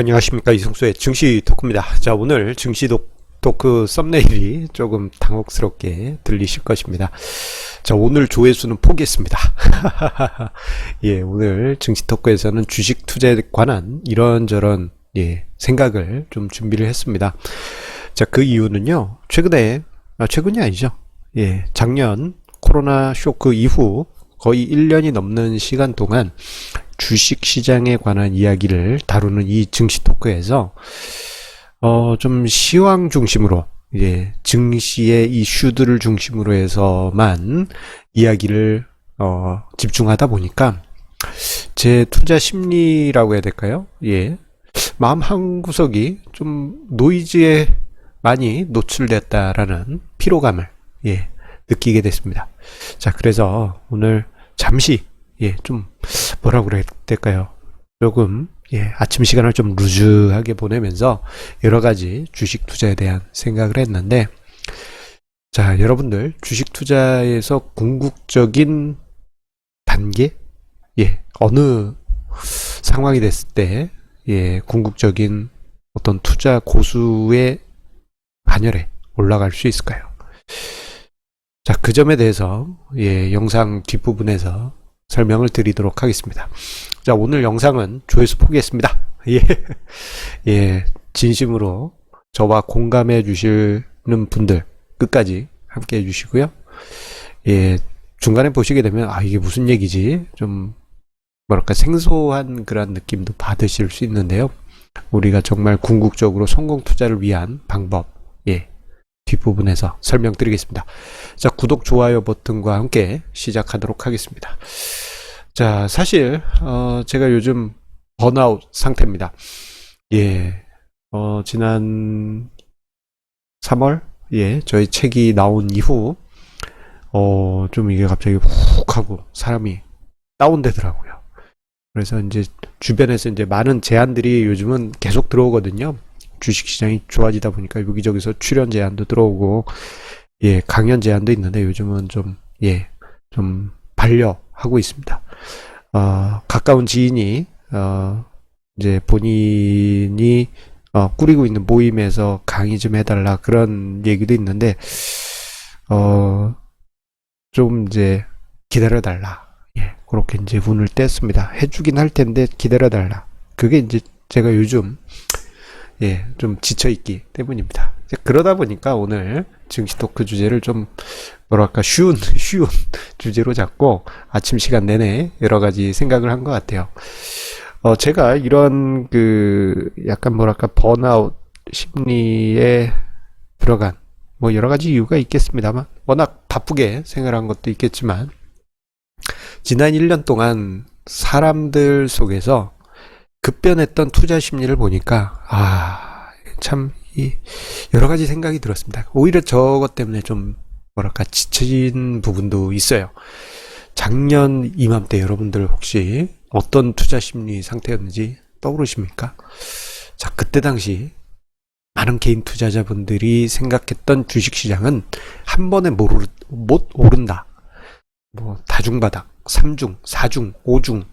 안녕하십니까 이성수의 증시 토크입니다. 자 오늘 증시 도, 토크 썸네일이 조금 당혹스럽게 들리실 것입니다. 자 오늘 조회수는 포기했습니다. 예 오늘 증시 토크에서는 주식 투자에 관한 이런저런 예 생각을 좀 준비를 했습니다. 자 그 이유는요 최근에 아, 최근이 아니죠. 예 작년 코로나 쇼크 이후 거의 1년이 넘는 시간 동안 주식 시장에 관한 이야기를 다루는 이 증시 토크에서 어 좀 시황 중심으로 예, 증시의 이슈들을 중심으로 해서만 이야기를 어 집중하다 보니까 제 투자 심리라고 해야 될까요? 예. 마음 한 구석이 좀 노이즈에 많이 노출됐다라는 피로감을 예, 느끼게 됐습니다. 자, 그래서 오늘 잠시 예, 좀 뭐라고 그래야 될까요? 조금 예, 아침 시간을 좀 루즈하게 보내면서 여러 가지 주식 투자에 대한 생각을 했는데 자, 여러분들 주식 투자에서 궁극적인 단계 예, 어느 상황이 됐을 때 예, 궁극적인 어떤 투자 고수의 반열에 올라갈 수 있을까요? 자, 그 점에 대해서 예, 영상 뒷부분에서 설명을 드리도록 하겠습니다. 자, 오늘 영상은 조회수 포기했습니다. 예. 예, 진심으로 저와 공감해 주시는 분들 끝까지 함께 해 주시고요. 예, 중간에 보시게 되면 아, 이게 무슨 얘기지? 좀 뭐랄까 생소한 그런 느낌도 받으실 수 있는데요. 우리가 정말 궁극적으로 성공 투자를 위한 방법, 예, 뒷부분에서 설명드리겠습니다. 자, 구독, 좋아요 버튼과 함께 시작하도록 하겠습니다. 자, 사실, 어, 제가 요즘 번아웃 상태입니다. 예, 어, 지난 3월, 예, 저희 책이 나온 이후, 어, 좀 이게 갑자기 훅 하고 사람이 다운되더라고요. 그래서 이제 주변에서 이제 많은 제안들이 요즘은 계속 들어오거든요. 주식 시장이 좋아지다 보니까 여기저기서 출연 제안도 들어오고 예 강연 제안도 있는데 요즘은 좀 예 좀 반려하고 있습니다. 어, 가까운 지인이 어, 이제 본인이 어, 꾸리고 있는 모임에서 강의 좀 해달라 그런 얘기도 있는데 어, 좀 이제 기다려달라 예 그렇게 이제 운을 뗐습니다. 해주긴 할 텐데 기다려달라 그게 이제 제가 요즘 예, 좀 지쳐있기 때문입니다. 그러다 보니까 오늘 증시 토크 주제를 좀, 뭐랄까, 쉬운, 쉬운 주제로 잡고 아침 시간 내내 여러 가지 생각을 한 것 같아요. 어, 제가 이런 그, 약간 뭐랄까, 번아웃 심리에 들어간, 뭐 여러 가지 이유가 있겠습니다만, 워낙 바쁘게 생활한 것도 있겠지만, 지난 1년 동안 사람들 속에서 급변했던 투자 심리를 보니까 아, 참 이 여러 가지 생각이 들었습니다. 오히려 저것 때문에 좀 뭐랄까 지친 부분도 있어요. 작년 이맘때 여러분들 혹시 어떤 투자 심리 상태였는지 떠오르십니까? 자, 그때 당시 많은 개인 투자자분들이 생각했던 주식 시장은 한 번에 못, 오르, 못 오른다. 뭐 다중바닥, 3중, 4중, 5중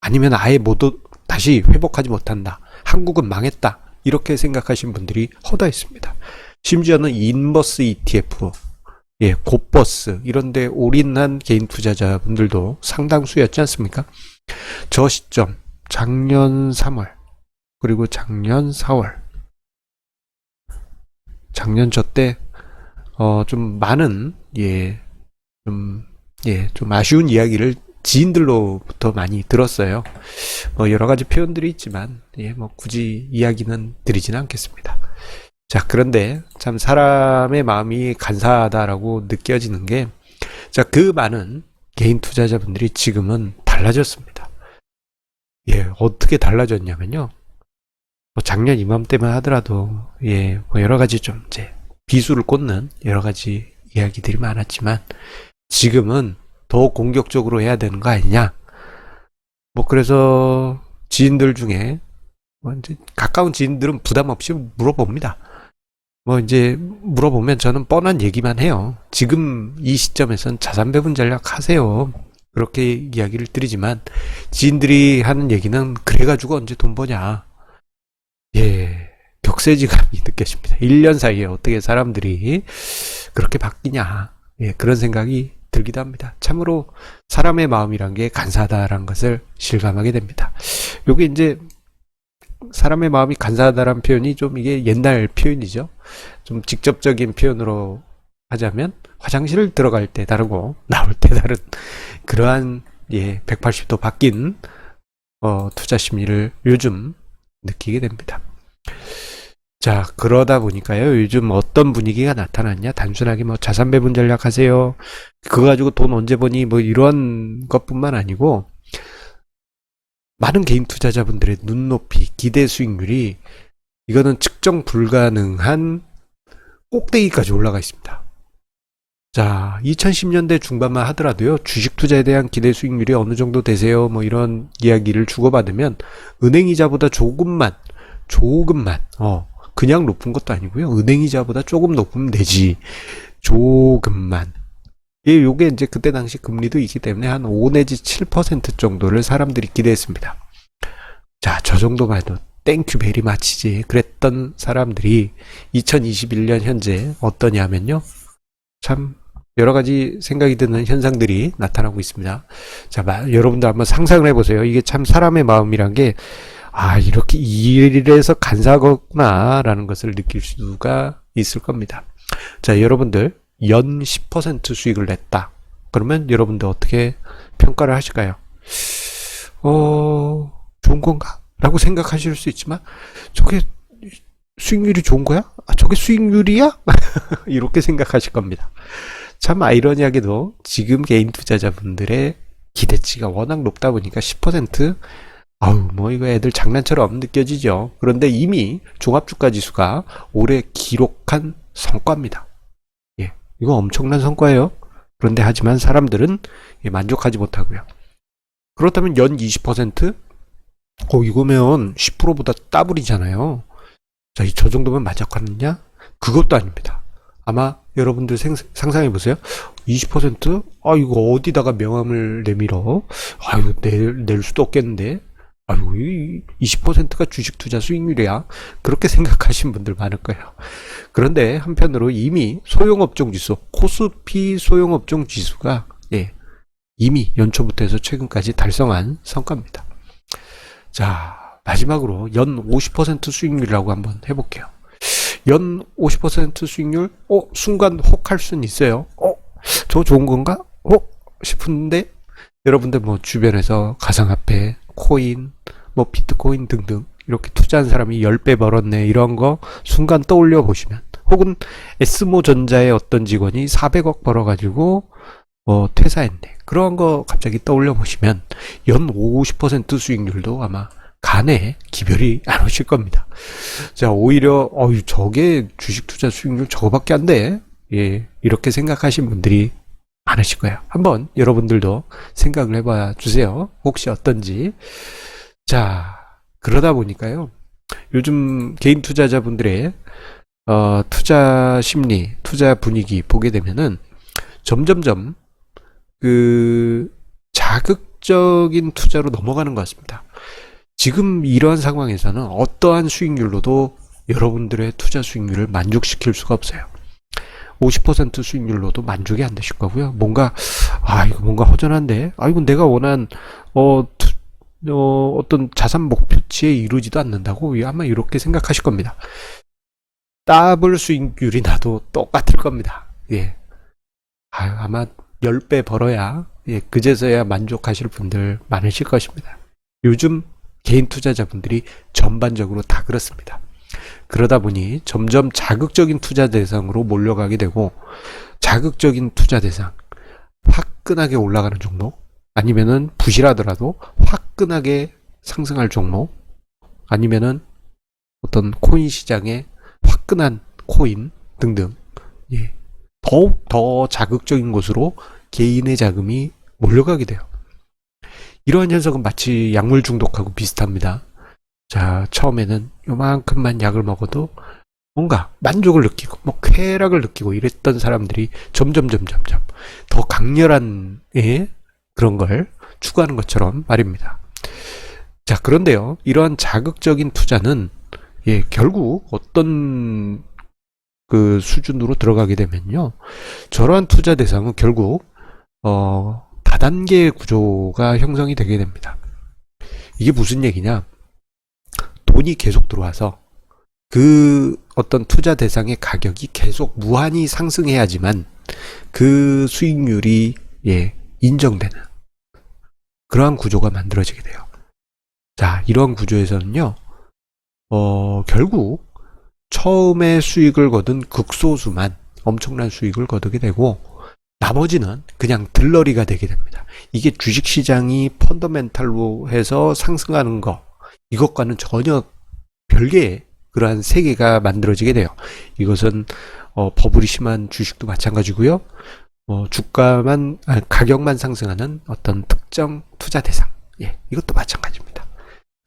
아니면 아예 못 오- 다시 회복하지 못한다. 한국은 망했다. 이렇게 생각하신 분들이 허다했습니다. 심지어는 인버스 ETF, 예, 곧버스 이런데 올인한 개인 투자자분들도 상당수였지 않습니까? 저 시점 작년 3월 그리고 작년 4월 작년 저때 어, 좀 많은 예, 좀 예, 좀 아쉬운 이야기를 지인들로부터 많이 들었어요. 뭐 여러 가지 표현들이 있지만 예, 뭐 굳이 이야기는 드리지는 않겠습니다. 자, 그런데 참 사람의 마음이 간사하다라고 느껴지는 게 자, 그 많은 개인 투자자분들이 지금은 달라졌습니다. 예, 어떻게 달라졌냐면요. 뭐 작년 이맘때만 하더라도 예, 뭐 여러 가지 좀 이제 비수를 꽂는 여러 가지 이야기들이 많았지만 지금은 더 공격적으로 해야 되는 거 아니냐? 뭐 그래서 지인들 중에 뭐 이제 가까운 지인들은 부담 없이 물어봅니다. 뭐 이제 물어보면 저는 뻔한 얘기만 해요. 지금 이 시점에선 자산 배분 전략 하세요. 그렇게 이야기를 드리지만 지인들이 하는 얘기는 그래가지고 언제 돈 버냐? 예, 격세지감이 느껴집니다. 1년 사이에 어떻게 사람들이 그렇게 바뀌냐. 예, 그런 생각이 들기도 합니다. 참으로 사람의 마음이란 게 간사하다라는 것을 실감하게 됩니다. 요게 이제 사람의 마음이 간사하다라는 표현이 좀 이게 옛날 표현이죠. 좀 직접적인 표현으로 하자면 화장실을 들어갈 때 다르고 나올 때 다른 그러한 예, 180도 바뀐 어, 투자 심리를 요즘 느끼게 됩니다. 자, 그러다 보니까요, 요즘 어떤 분위기가 나타났냐? 단순하게 뭐 자산 배분 전략 하세요. 그거 가지고 돈 언제 버니? 뭐 이런 것뿐만 아니고, 많은 개인 투자자분들의 눈높이, 기대 수익률이 이거는 측정 불가능한 꼭대기까지 올라가 있습니다. 자, 2010년대 중반만 하더라도요, 주식 투자에 대한 기대 수익률이 어느 정도 되세요? 뭐 이런 이야기를 주고받으면, 은행 이자보다 조금만, 조금만, 어, 그냥 높은 것도 아니고요, 은행이자보다 조금 높으면 되지. 조금만. 예, 요게 이제 그때 당시 금리도 있기 때문에 한 5 내지 7% 정도를 사람들이 기대했습니다. 자, 저 정도만 해도 땡큐 베리 마치지. 그랬던 사람들이 2021년 현재 어떠냐면요. 참 여러 가지 생각이 드는 현상들이 나타나고 있습니다. 자, 마- 여러분들 한번 상상을 해보세요. 이게 참 사람의 마음이란 게, 아, 이렇게 이래서 간사하구나라는 것을 느낄 수가 있을 겁니다. 자, 여러분들, 연 10% 수익을 냈다. 그러면 여러분들 어떻게 평가를 하실까요? 어, 좋은 건가? 라고 생각하실 수 있지만, 저게 수익률이 좋은 거야? 아, 저게 수익률이야? 이렇게 생각하실 겁니다. 참 아이러니하게도 지금 개인 투자자분들의 기대치가 워낙 높다 보니까 10% 아우 뭐 이거 애들 장난처럼 느껴지죠. 그런데 이미 종합주가 지수가 올해 기록한 성과입니다. 예, 이거 엄청난 성과예요. 그런데 하지만 사람들은 예, 만족하지 못하고요. 그렇다면 연 20%? 어 이거면 10%보다 따블이잖아요. 자, 이저 정도면 만족하느냐? 그것도 아닙니다. 아마 여러분들 생- 상상해 보세요. 20%? 아, 이거 어디다가 명함을 내밀어? 아, 이거 낼, 낼 수도 없겠는데? 아이고, 20%가 주식 투자 수익률이야. 그렇게 생각하신 분들 많을 거예요. 그런데 한편으로 이미 소형업종 지수, 코스피 소형업종 지수가, 예, 이미 연초부터 해서 최근까지 달성한 성과입니다. 자, 마지막으로 연 50% 수익률이라고 한번 해볼게요. 연 50% 수익률? 어, 순간 혹 할 수는 있어요. 어, 저 좋은 건가? 어, 싶은데, 여러분들 뭐 주변에서 가상화폐, 코인, 뭐 비트코인 등등, 이렇게 투자한 사람이 10배 벌었네, 이런 거 순간 떠올려 보시면, 혹은 에스모 전자의 어떤 직원이 400억 벌어가지고, 뭐 퇴사했네. 그런 거 갑자기 떠올려 보시면, 연 50% 수익률도 아마 간에 기별이 안 오실 겁니다. 자, 오히려, 어유 저게 주식 투자 수익률 저거밖에 안 돼. 예, 이렇게 생각하신 분들이 많으실 거예요. 한번 여러분들도 생각을 해봐 주세요. 혹시 어떤지. 자, 그러다 보니까요. 요즘 개인 투자자분들의 어, 투자 심리, 투자 분위기 보게 되면은 점점점 그 자극적인 투자로 넘어가는 것 같습니다. 지금 이러한 상황에서는 어떠한 수익률로도 여러분들의 투자 수익률을 만족시킬 수가 없어요. 50% 수익률로도 만족이 안 되실 거고요. 뭔가 아 이거 뭔가 허전한데, 아 이건 내가 원한 어, 투, 어 어떤 자산 목표치에 이루지도 않는다고 아마 이렇게 생각하실 겁니다. 더블 수익률이 나도 똑같을 겁니다. 예, 아, 아마 10배 벌어야 예, 그제서야 만족하실 분들 많으실 것입니다. 요즘 개인 투자자분들이 전반적으로 다 그렇습니다. 그러다 보니 점점 자극적인 투자 대상으로 몰려가게 되고 자극적인 투자 대상 화끈하게 올라가는 종목 아니면은 부실하더라도 화끈하게 상승할 종목 아니면은 어떤 코인 시장에 화끈한 코인 등등 예. 더욱 더 자극적인 곳으로 개인의 자금이 몰려가게 돼요. 이러한 현상은 마치 약물 중독하고 비슷합니다. 자, 처음에는 요만큼만 약을 먹어도 뭔가 만족을 느끼고, 뭐 쾌락을 느끼고 이랬던 사람들이 점점, 점 점, 점 더 강렬한, 예, 그런 걸 추구하는 것처럼 말입니다. 자, 그런데요, 이러한 자극적인 투자는 예, 결국 어떤 그 수준으로 들어가게 되면요. 저러한 투자 대상은 결국 어, 다단계 구조가 형성이 되게 됩니다. 이게 무슨 얘기냐? 돈이 계속 들어와서 그 어떤 투자 대상의 가격이 계속 무한히 상승해야지만 그 수익률이 예, 인정되는 그러한 구조가 만들어지게 돼요. 자, 이러한 구조에서는요, 어, 결국 처음에 수익을 거둔 극소수만 엄청난 수익을 거두게 되고 나머지는 그냥 들러리가 되게 됩니다. 이게 주식시장이 펀더멘탈로 해서 상승하는 거 이것과는 전혀 별개의 그러한 세계가 만들어지게 돼요. 이것은 어, 버블이 심한 주식도 마찬가지고요. 어, 주가만 아, 가격만 상승하는 어떤 특정 투자 대상 예 이것도 마찬가지입니다.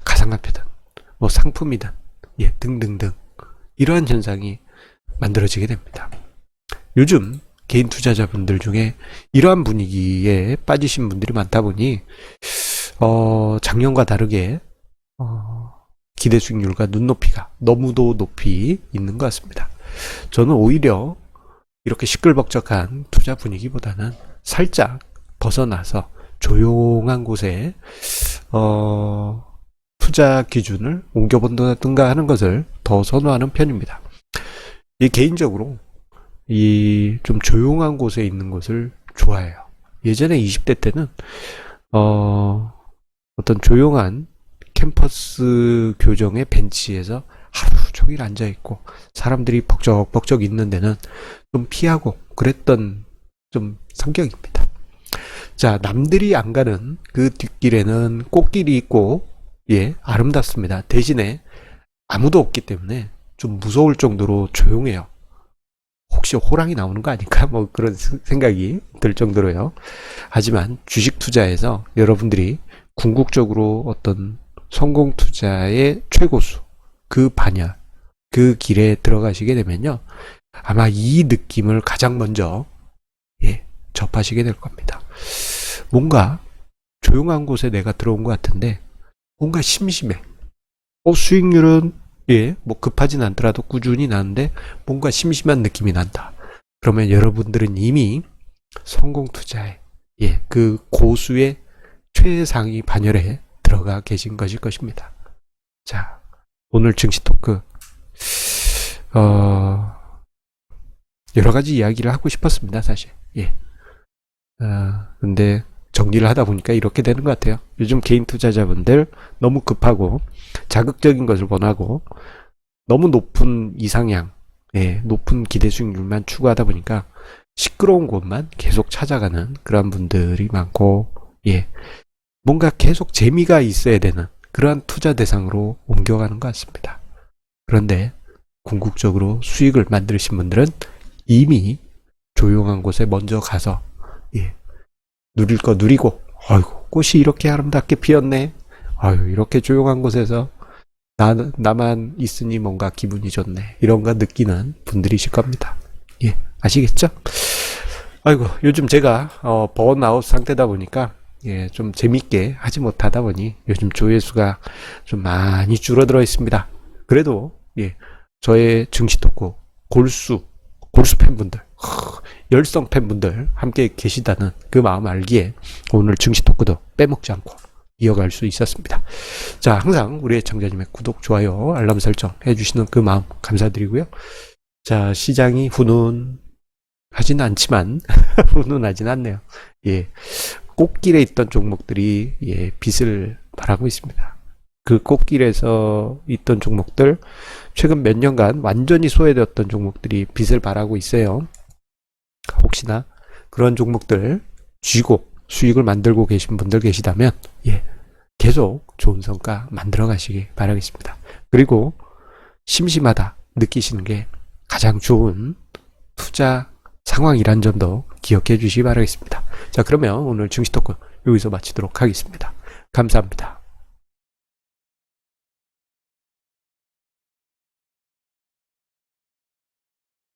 가상화폐든 뭐 상품이든 예 등등등 이러한 현상이 만들어지게 됩니다. 요즘 개인 투자자분들 중에 이러한 분위기에 빠지신 분들이 많다 보니 어, 작년과 다르게 어, 기대 수익률과 눈높이가 너무도 높이 있는 것 같습니다. 저는 오히려 이렇게 시끌벅적한 투자 분위기보다는 살짝 벗어나서 조용한 곳에 어, 투자 기준을 옮겨본다든가 하는 것을 더 선호하는 편입니다. 이 개인적으로 이 좀 조용한 곳에 있는 것을 좋아해요. 예전에 20대 때는 어, 어떤 조용한 캠퍼스 교정의 벤치에서 하루 종일 앉아 있고 사람들이 벅적벅적 있는 데는 좀 피하고 그랬던 좀 성격입니다. 자, 남들이 안 가는 그 뒷길에는 꽃길이 있고 예, 아름답습니다. 대신에 아무도 없기 때문에 좀 무서울 정도로 조용해요. 혹시 호랑이 나오는 거 아닐까? 뭐 그런 스- 생각이 들 정도로요. 하지만 주식 투자에서 여러분들이 궁극적으로 어떤 성공 투자의 최고수, 그 반열, 그 길에 들어가시게 되면요. 아마 이 느낌을 가장 먼저, 예, 접하시게 될 겁니다. 뭔가 조용한 곳에 내가 들어온 것 같은데, 뭔가 심심해. 어, 수익률은, 예, 뭐 급하진 않더라도 꾸준히 나는데, 뭔가 심심한 느낌이 난다. 그러면 여러분들은 이미 성공 투자에, 예, 그 고수의 최상위 반열에 들어가 계신 것일 것입니다. 자, 오늘 증시 토크, 어, 여러 가지 이야기를 하고 싶었습니다, 사실. 예. 어, 근데 정리를 하다 보니까 이렇게 되는 것 같아요. 요즘 개인 투자자분들 너무 급하고 자극적인 것을 원하고 너무 높은 이상향, 예, 높은 기대 수익률만 추구하다 보니까 시끄러운 곳만 계속 찾아가는 그런 분들이 많고, 예, 뭔가 계속 재미가 있어야 되는 그러한 투자 대상으로 옮겨가는 것 같습니다. 그런데 궁극적으로 수익을 만드신 분들은 이미 조용한 곳에 먼저 가서 예, 누릴 거 누리고 아이고 꽃이 이렇게 아름답게 피었네. 아유 이렇게 조용한 곳에서 나, 나만 있으니 뭔가 기분이 좋네. 이런 거 느끼는 분들이실 겁니다. 예, 아시겠죠? 아이고 요즘 제가 어, 번아웃 상태다 보니까 예, 좀 재밌게 하지 못하다 보니 요즘 조회수가 좀 많이 줄어들어 있습니다. 그래도 예, 저의 증시 토크 골수 골수 팬분들 하, 열성 팬분들 함께 계시다는 그 마음 알기에 오늘 증시 토크도 빼먹지 않고 이어갈 수 있었습니다. 자, 항상 우리 애청자님의 구독, 좋아요, 알람 설정 해주시는 그 마음 감사드리고요. 자, 시장이 훈훈하진 않지만 훈훈하진 않네요. 예, 꽃길에 있던 종목들이 예, 빛을 발하고 있습니다. 그 꽃길에서 있던 종목들 최근 몇 년간 완전히 소외되었던 종목들이 빛을 발하고 있어요. 혹시나 그런 종목들 쥐고 수익을 만들고 계신 분들 계시다면 예, 계속 좋은 성과 만들어 가시기 바라겠습니다. 그리고 심심하다 느끼시는 게 가장 좋은 투자 상황이란 점도 기억해 주시기 바라겠습니다. 자, 그러면 오늘 증시 토크 여기서 마치도록 하겠습니다. 감사합니다.